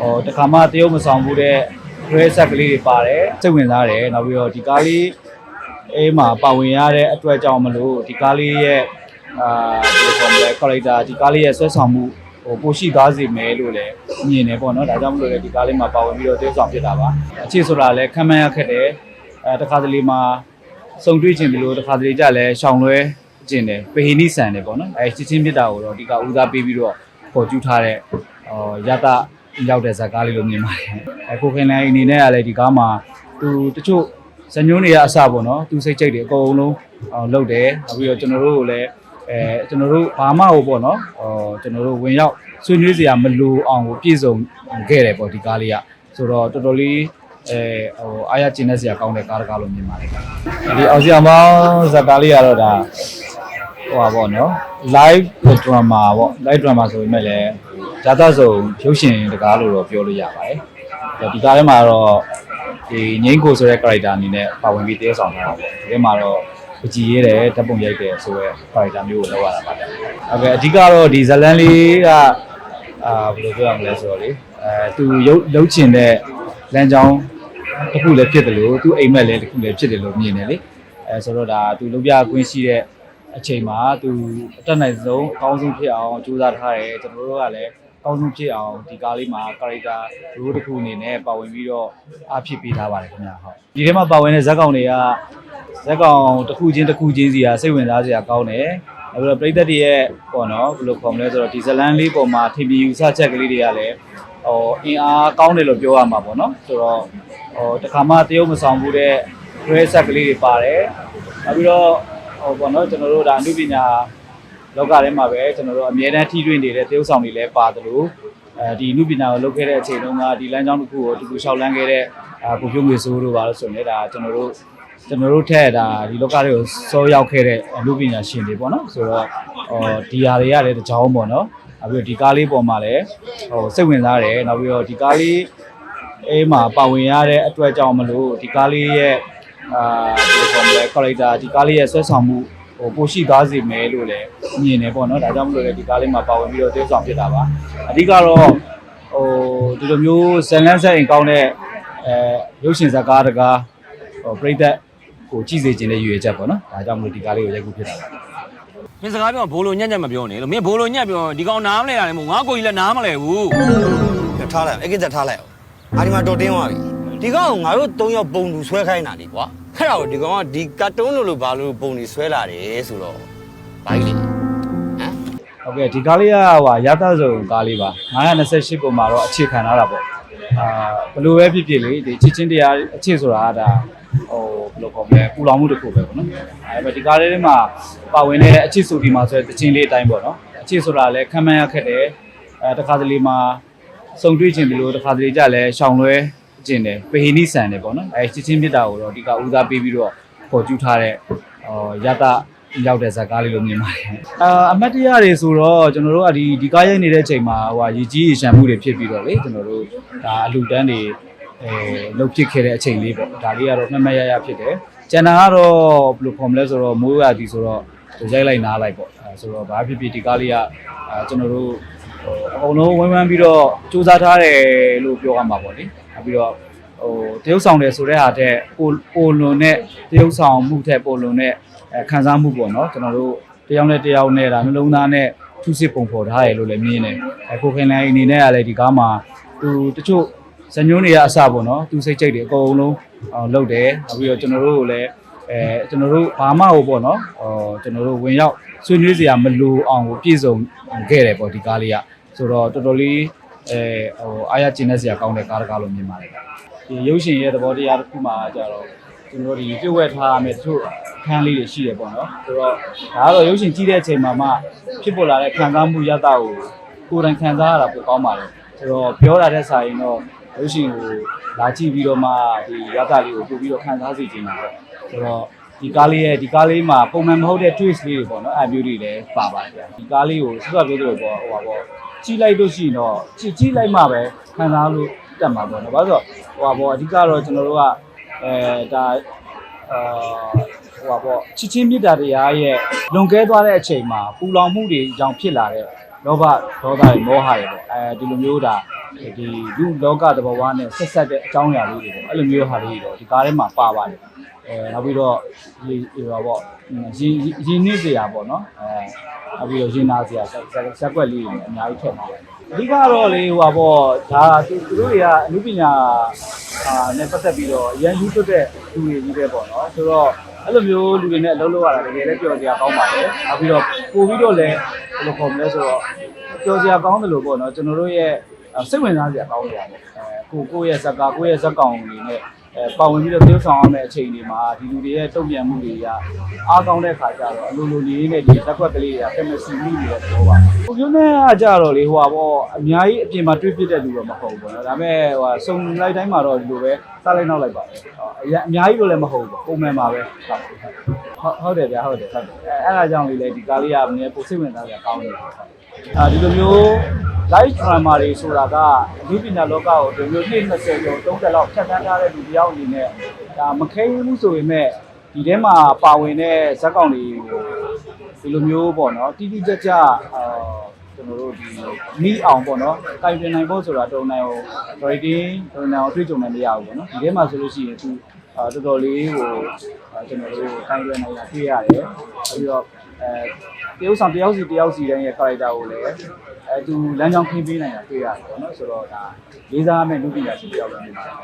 ဟိုတခါမှတရုတ်မဆောင်ဘူးတဲ့ dress set ကလေးတွေပါတယ်စိတ်ဝင်စားတယ်နောက်ပြီးတော့ဒီကားလေးအေးမှာပါဝင်ရတဲ့အတွက်ကြောင့်မလို့ဒီကားလေးရဲ့အာဘယ်လိုခေါ်မလဲ character ဒီကားလေးရဲ့ဆွဲဆောင်မှုဟိုပိုရှိသားစေမယ်လို့လည်းမြင်တယ်ပေါ့နော်ဒါကြောင့်မလို့လည်းဒီကားလေးမှာပါဝင်ပြီးတော့တရုတ်ဆောင်ဖြစ်တာပါအခြေဆိုတာလည်းခံမှန်းရခက်တယ်အဲတခါတလေမှာစုံတွေ့ခြင်းပြီးလို့တခါတလေကြလည်းရှောင်လွဲကျင်တယ်ပဟိနိဆန်တယ်ပေါ့နော်အဲချစ်ချင်းပြစ်တာကိုတော့ဒီကဦးစားပေးပြီးတော့ပေါ်ကျူးထားတဲ့ဟောရတ ရောက်တဲ့ဇာတ်ကားလေးလို့မြင်ပါတယ်အခုခင်လည်းအနေနဲ့ကလည်းဒီကားမှာသူတချို့ဇညွန်းတွေကအစပေါ့နော်သူစိတ်ချိတ်တွေအကုန်လုံးအောင်လုပ်တယ်နောက်ပြီးတော့ကျွန်တော်တို့ကိုလည်းအဲကျွန်တော်တို့ဘာမှဟိုပေါ့နော်ဟောကျွန်တော်တို့ဝင်ရောက်ဆွေးနွေးစရာမလိုအောင်ကိုပြည့်စုံခဲ့တယ်ပေါ့ဒီကားလေးကဆိုတော့တော်တော်လေးအဲဟိုအားရကျင်းတဲ့စရာကောင်းတဲ့ကားတစ်ကားလို့မြင်ပါတယ်ဒီအောင်စရာမောင်းဇာတ်ကားလေးကတော့ဒါဟိုပါပေါ့နော် live drama ပေါ့ live drama ဆိုပေမဲ့လည်း ဇာတ်ဆုံရုပ်ရှင်တကားလို့တော့ပြောလို့ရပါတယ်ဒီကားထဲမှာတော့ဒီငိမ့်ကိုဆိုတဲ့ character အနေနဲ့ပါဝင်ပြီးတည်ဆောင်ထားတာပေါ့ဒီထဲမှာတော့ပကြည်ရဲတယ်ဓာတ်ပုံရိုက်တယ်ဆိုတော့ character မျိုးကိုလောက်ရတာပါဟုတ်ကဲ့အဓိကတော့ဒီဇလန်လေးကအာဘယ်လိုပြောရမလဲဆိုတော့လေအဲသူရုပ်လုံးချင်တဲ့လမ်းကြောင်းတစ်ခုလည်းဖြစ်တယ်လို့သူအိမ်မက်လည်းတစ်ခုလည်းဖြစ်တယ်လို့မြင်တယ်လေအဲဆိုတော့ဒါသူလုံးပြကွင်းရှိတဲ့အချိန်မှာသူအတက်နိုင်ဆုံးအကောင်းဆုံးဖြစ်အောင်ကြိုးစားထားတယ်ကျွန်တော်တို့ကလည်းအ ကောင်းဆုံးဖြစ်အောင်ဒီကားလေးမှာ character role တစ်ခုအနေနဲ့ပါဝင်ပြီးတော့အားဖြစ်ပေးထားပါတယ်ခင်ဗျာဟုတ်ဒီထဲမှာပါဝင်တဲ့ဇက်ကောင်တွေကဇက်ကောင်တစ်ခုချင်းတစ်ခုချင်းစီကစိတ်ဝင်စားစရာကောင်းတယ်နောက်ပြီးတော့ပြည်သက်တွေရဲ့ပေါ့နော်ဘယ်လိုခေါ်မလဲဆိုတော့ဒီဇလန်လေးပေါ်မှာထင်မြင်ယူဆချက်ကလေးတွေကလည်းဟိုအင်အားကောင်းတယ်လို့ပြောရမှာပေါ့နော်ဆိုတော့ဟိုတခါမှတရုတ်မဆောင်ဘူးတဲ့ dress set ကလေးတွေပါတယ်နောက်ပြီးတော့ဟိုပေါ့နော်ကျွန်တော်တို့ဒါအမှုပညာ လောကထဲမှာပဲကျွန်တော်တို့အမြဲတမ်းထိတွေ့နေတဲ့တရုတ်ဆောင်တွေလည်းပါတယ်လို့အဲဒီအမှုပညာကိုလုပ်ခဲ့တဲ့အချိန်တုန်းကဒီလမ်းကြောင်းတစ်ခုကိုတူတူလျှောက်လန်းခဲ့တဲ့အာကိုဖြိုးငွေစိုးတို့ပါလို့ဆိုရင်လည်းဒါကျွန်တော်တို့ကျွန်တော်တို့ထက်ဒါဒီလောကတွေကိုစောရောက်ခဲ့တဲ့အမှုပညာရှင်တွေပေါ့နော်ဆိုတော့ဟိုဒီဟာတွေကလည်းတစ်ကြောင်းပေါ့နော်နောက်ပြီးတော့ဒီကားလေးပေါ်မှာလည်းဟိုစိတ်ဝင်စားတယ်နောက်ပြီးတော့ဒီကားလေးအေးမှာပါဝင်ရတဲ့အတွက်ကြောင့်မလို့ဒီကားလေးရဲ့အာဘယ်လိုခေါ်မလဲ character ဒီကားလေးရဲ့ဆွဲဆောင်မှု ဟိုပိုရှိသားစေမယ်လို့လည်းမြင်တယ်ပေါ့နော်ဒါကြောင့်မလို့လည်းဒီကားလေးမှာပါဝင်ပြီးတော့တည်ဆောင်ဖြစ်တာပါအဓိကတော့ဟိုဒီလိုမျိုးဇန်လန်းဆက်ရင်ကောင်းတဲ့အဲရုပ်ရှင်ဇာတ်ကားတကားဟိုပြိသက်ကိုကြည့်စေခြင်းနဲ့ရည်ရွယ်ချက်ပေါ့နော်ဒါကြောင့်မလို့ဒီကားလေးကိုရိုက်ကူးဖြစ်တာပါမင်းစကားပြောဘိုးလိုညက်ညက်မပြောနဲ့လို့မင်းဘိုးလိုညက်ပြောဒီကောင်နားမလဲရတယ်မို့ငါကိုကြီးလည်းနားမလဲဘူးထားလိုက်အဲ့ကိစ္စထားလိုက်အောင်အာဒီမှာတော်တင်းသွားပြီ ဒီကောင်ကငါတို့၃ယောက်ပုံလူဆွဲခိုင်းတာလေကွာအဲ့ဒါကိုဒီကောင်ကဒီကတ်တုန်းလို့လို့ဘာလို့ပုံလူဆွဲလာတယ်ဆိုတော့ဘာကြီးလဲဟမ်ဟုတ်ကဲ့ဒီကားလေးကဟိုရသဆုံကားလေးပါ928ပုံမှာတော့အခြေခံထားတာပေါ့အာဘယ်လိုပဲဖြစ်ဖြစ်လေဒီချစ်ချင်းတရားအခြေဆိုတာကဒါဟိုဘယ်လိုခေါ်မလဲပူလောင်မှုတစ်ခုပဲပေါ့နော်အဲဒါပေမဲ့ဒီကားလေးထဲမှာပါဝင်တဲ့အခြေဆိုဒီမှာဆိုတဲ့တခြင်းလေးအတိုင်းပေါ့နော်အခြေဆိုတာလည်းခံမှန်းရခက်တယ်အဲတခါတလေမှာစုံတွေ့ခြင်းပြီးလို့တခါတလေကြလည်းရှောင်လွဲ ကျင်တယ်ပဟိနိဆန်တယ်ပေါ့နော်အဲချစ်ချင်းပြစ်တာကိုတော့ဒီကဦးစားပေးပြီးတော့ပေါ်ကျူးထားတဲ့ဟောရတရောက်တဲ့ဇာတ်ကားလေးလို့မြင်ပါတယ်။အာအမတ်တရားတွေဆိုတော့ကျွန်တော်တို့ကဒီဒီကားရိုက်နေတဲ့အချိန်မှာဟိုဟာရည်ကြီးရည်ရှမ်းမှုတွေဖြစ်ပြီးတော့လေကျွန်တော်တို့ဒါအလူတန်းတွေအဲလှုပ်ဖြစ်ခဲ့တဲ့အချိန်လေးပေါ့။ဒါလေးကတော့မှတ်မှတ်ရရဖြစ်တယ်။ကျန်တာကတော့ဘယ်လိုခေါ်မလဲဆိုတော့မိုးရသည်ဆိုတော့ရိုက်လိုက်နားလိုက်ပေါ့။အဲဆိုတော့ဘာဖြစ်ဖြစ်ဒီကားလေးကအာကျွန်တော်တို့ဟို အကုန်လုံးဝန်းဝန်းပြီးတော့စူးစမ်းထားတယ်လို့ပြောရမှာပေါ့လေ။နောက်ပြီးတော့ဟိုတရုပ်ဆောင်တယ်ဆိုတဲ့ဟာတဲ့ပိုပိုလွန်တဲ့တရုပ်ဆောင်မှုတဲ့ပိုလွန်တဲ့အဲခံစားမှုပေါ့နော်ကျွန်တော်တို့တယောက်နဲ့တယောက်နဲ့ဒါနှလုံးသားနဲ့ထုစစ်ပုံဖော်ထားတယ်လို့လည်းမြင်တယ်အခုခင်လိုင်းအနေနဲ့ကလည်းဒီကားမှာသူတချို့ဇညွန်းတွေကအစပေါ့နော်သူစိတ်ကြိတ်တွေအကုန်လုံးအောင်လုပ်တယ်နောက်ပြီးတော့ကျွန်တော်တို့ကိုလည်း အဲကျွန်တော်တို့ဘာမှဟိုပေါ့နော်ဟောကျွန်တော်တို့ဝင်ရောက်ဆွေးနွေးစရာမလိုအောင်ကိုပြည့်စုံခဲ့တယ်ပေါ့ဒီကားလေးကဆိုတော့တော်တော်လေးအဲဟိုအားရကျင်းတဲ့စရာကောင်းတဲ့ကားတစ်ကားလို့မြင်ပါတယ်ဒီရုပ်ရှင်ရဲ့သဘောတရားတစ်ခုမှကြတော့ကျွန်တော်တို့ဒီပြုတ်ဝဲထားရမယ်တချို့အခန်းလေးတွေရှိတယ်ပေါ့နော်ဆိုတော့ဒါကတော့ရုပ်ရှင်ကြည့်တဲ့အချိန်မှာမှဖြစ်ပေါ်လာတဲ့ခံစားမှုရတာကိုကိုယ်တိုင်ခံစားရတာပိုကောင်းပါတယ်ဆိုတော့ပြောတာတဲ့စာရင်တော့ရုပ်ရှင်ကိုလာကြည့်ပြီးတော့မှဒီရတာလေးကိုပို့ပြီးတော့ခံစားစေချင်တာပေါ့ ဆိုတော့ဒီကားလေးရဲ့ဒီကားလေးမှာပုံမှန်မဟုတ်တဲ့ twist လေးတွေပေါ့နော်အဲမျိုးတွေလည်းပါပါတယ်ဗျာဒီကားလေးကိုစစောပြောသလိုပေါ့ဟိုပါပေါ့ကြည့်လိုက်လို့ရှိရင်တော့ကြည့်ကြည့်လိုက်မှပဲခံစားလို့တက်မှာပေါ့နော်ဘာလို့ဆိုတော့ဟိုပါပေါ့အဓိကတော့ကျွန်တော်တို့ကအဲဒါအာဟိုပါပေါ့ချစ်ချင်းမြတ်တာတရားရဲ့လွန်ကဲသွားတဲ့အချိန်မှာပူလောင်မှုတွေကြောင့်ဖြစ်လာတဲ့လောဘဒေါသတွေမောဟတွေပေါ့အဲဒီလိုမျိုးဒါဒီလူလောကတဘဝနဲ့ဆက်ဆက်တဲ့အကြောင်းအရာလေးတွေပေါ့အဲ့လိုမျိုးဟာလေးတွေတော့ဒီကားထဲမှာပါပါတယ် အဲနောက်ပြီးတော့ဒီဟိုပါပေါ့ရင်ရင်နှိမ့်စရာပေါ့နော်အဲနောက်ပြီးတော့ရင်နာစရာဆက်ဆက်ကွက်လေးတွေလည်းအများကြီးထည့်ထားတယ်အဓိကတော့လေဟိုပါပေါ့ဒါသူသူတို့တွေကအမှုပညာအာနဲ့ပတ်သက်ပြီးတော့အရန်ယူသွတ်တဲ့လူတွေကြီးပဲပေါ့နော်ဆိုတော့အဲ့လိုမျိုးလူတွေနဲ့အလုပ်လုပ်ရတာတကယ်လည်းပျော်စရာကောင်းပါတယ်နောက်ပြီးတော့ပို့ပြီးတော့လည်းဘယ်လိုခေါ်မလဲဆိုတော့ပျော်စရာကောင်းတယ်လို့ပေါ့နော်ကျွန်တော်တို့ရဲ့စိတ်ဝင်စားစရာကောင်းတယ်ပေါ့အဲကိုကိုယ့်ရဲ့ဇက်ကာကိုယ့်ရဲ့ဇက်ကောင်တွေနဲ့ အဲပါဝင်ပြီးတော့သေဆောင်ရမယ့်အချိန်တွေမှာဒီလူတွေရဲ့တုံ့ပြန်မှုတွေကအားကောင်းတဲ့ခါကျတော့အလိုလိုလေးနဲ့ဒီဇက်ကွက်ကလေးတွေကကမစီမိနေတဲ့သဘောပါ။ကိုမျိုးနဲ့ကကြတော့လေဟိုပါပေါ့အများကြီးအပြင်မှာတွေးပြတဲ့လူတော့မဟုတ်ဘူးပေါ့နော်။ဒါပေမဲ့ဟိုဟာစုံလိုက်တိုင်းမှာတော့ဒီလိုပဲစားလိုက်နောက်လိုက်ပါပဲ။အရင်အများကြီးလို့လည်းမဟုတ်ဘူးပုံမှန်ပါပဲ။ဟုတ်ဟုတ်တယ်ဗျာဟုတ်တယ်ဟုတ်တယ်။အဲအဲ့ဒါကြောင့်လေလေဒီကားလေးကနည်းပိုစိတ်ဝင်စားစရာကောင်းနေတယ်။အာဒီလိုမျိုး live drama တွေဆိုတာကဒီပညာလောကကိုဒီလိုနှစ်20ကျော်30လောက်ဖြတ်သန်းထားတဲ့လူတစ်ယောက်အနေနဲ့ဒါမခဲဘူးဆိုပေမဲ့ဒီထဲမှာပါဝင်တဲ့ဇက်ကောင်တွေကိုဒီလိုမျိုးပေါ့နော်တိတိကျကျအာကျွန်တော်တို့ဒီမိအောင်ပေါ့နော်တိုင်ပင်နိုင်ဖို့ဆိုတာတုံနိုင်ဟို rating တုံနိုင်အောင်တွေ့ကြုံနေမရဘူးပေါ့နော်ဒီထဲမှာဆိုလို့ရှိရင်သူအာတော်တော်လေးဟိုအာကျွန်တော်တို့တိုင်ပင်နိုင်တာတွေ့ရတယ်ပြီးတော့အဲတယောက်ဆောင်တယောက်စီတယောက်စီတိုင်းရဲ့ character ကိုလည်း အဲသူလမ်းကြောင်းခင်းပေးနိုင်တာတွေ့ရတယ်ပေါ့နော်ဆိုတော့ဒါလေးစားမဲ့လူပညာရှင်တယောက်လည်းနေပါတယ်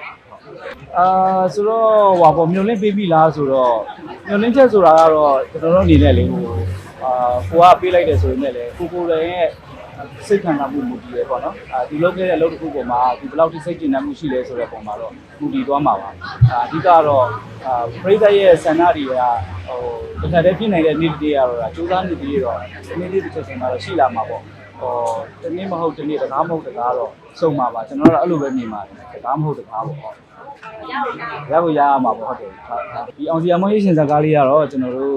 အာဆိုတော့ဟိုပေါ့မျိုးလင်းပေးပြီလားဆိုတော့မျိုးလင်းချက်ဆိုတာကတော့ကျွန်တော်တို့အနေနဲ့လေဟိုအာကိုကပေးလိုက်တယ်ဆိုရင်လည်းကိုကိုလည်းရဲ့စိတ်ခံစားမှုမူတည်ရပေါ့နော်အာဒီလုပ်ခဲ့တဲ့အလုပ်တစ်ခုပေါ်မှာဒီဘယ်လောက်ထိစိတ်ကျဉ်းမှုရှိလဲဆိုတဲ့ပုံမှာတော့မူတည်သွားမှာပါအာအဓိကတော့အာပရိသတ်ရဲ့ဆန္ဒတွေကဟိုတစ်ခါတည်းဖြစ်နေတဲ့နေ့တည်းကတော့စူးစမ်းနေပြီးတော့ဒီနေ့ဒီတစ်ချက်ချင်းမှာတော့ရှိလာမှာပေါ့ ဟောတနေ့မဟုတ်တနေ့တကားမဟုတ်တကားတော့စုံမှာပါကျွန်တော်တို့အဲ့လိုပဲမြင်ပါတယ်တကားမဟုတ်တကားပေါ့ဟုတ်ရဖို့ရရမှာပေါ့ဟုတ်တယ်ဒီအောင်စီအမွေးရှင်စကားလေးကတော့ကျွန်တော်တို့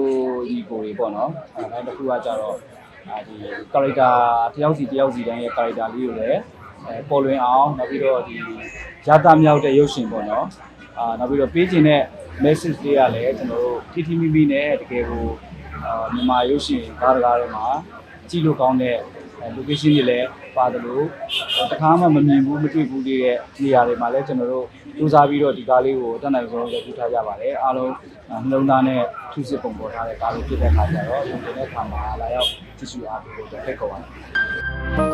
ဒီကိုတွေပေါ့နော်အဲတစ်ခုကကြတော့အာဒီ character တယောက်စီတယောက်စီတိုင်းရဲ့ character လေးကိုလည်းအဲပေါ်လွင်အောင်နောက်ပြီးတော့ဒီရတာမြောက်တဲ့ရုပ်ရှင်ပေါ့နော်အာနောက်ပြီးတော့ပေးခြင်းတဲ့ message လေးကလည်းကျွန်တော်တို့ထိထိမိမိနဲ့တကယ်ကိုအာမြန်မာရုပ်ရှင်ကားတကားတွေမှာကြည့်လို့ကောင်းတဲ့ location တွေလည်းပါတယ်လို့တခါမှမမြင်ဘူးမတွေ့ဘူးလေးရဲ့နေရာတွေမှာလည်းကျွန်တော်တို့စူးစမ်းပြီးတော့ဒီကားလေးကိုအတက်နိုင်ဆုံးရည်ထူထားကြပါတယ်အားလုံးနှလုံးသားနဲ့ထူးစစ်ပုံပေါ်ထားတဲ့ကားလေးဖြစ်တဲ့ခါကျတော့ဒီနေ့ခါမှာလာရောက်ကြည့်ရှုအားပေးဖို့ဖိတ်ခေါ်ပါတယ်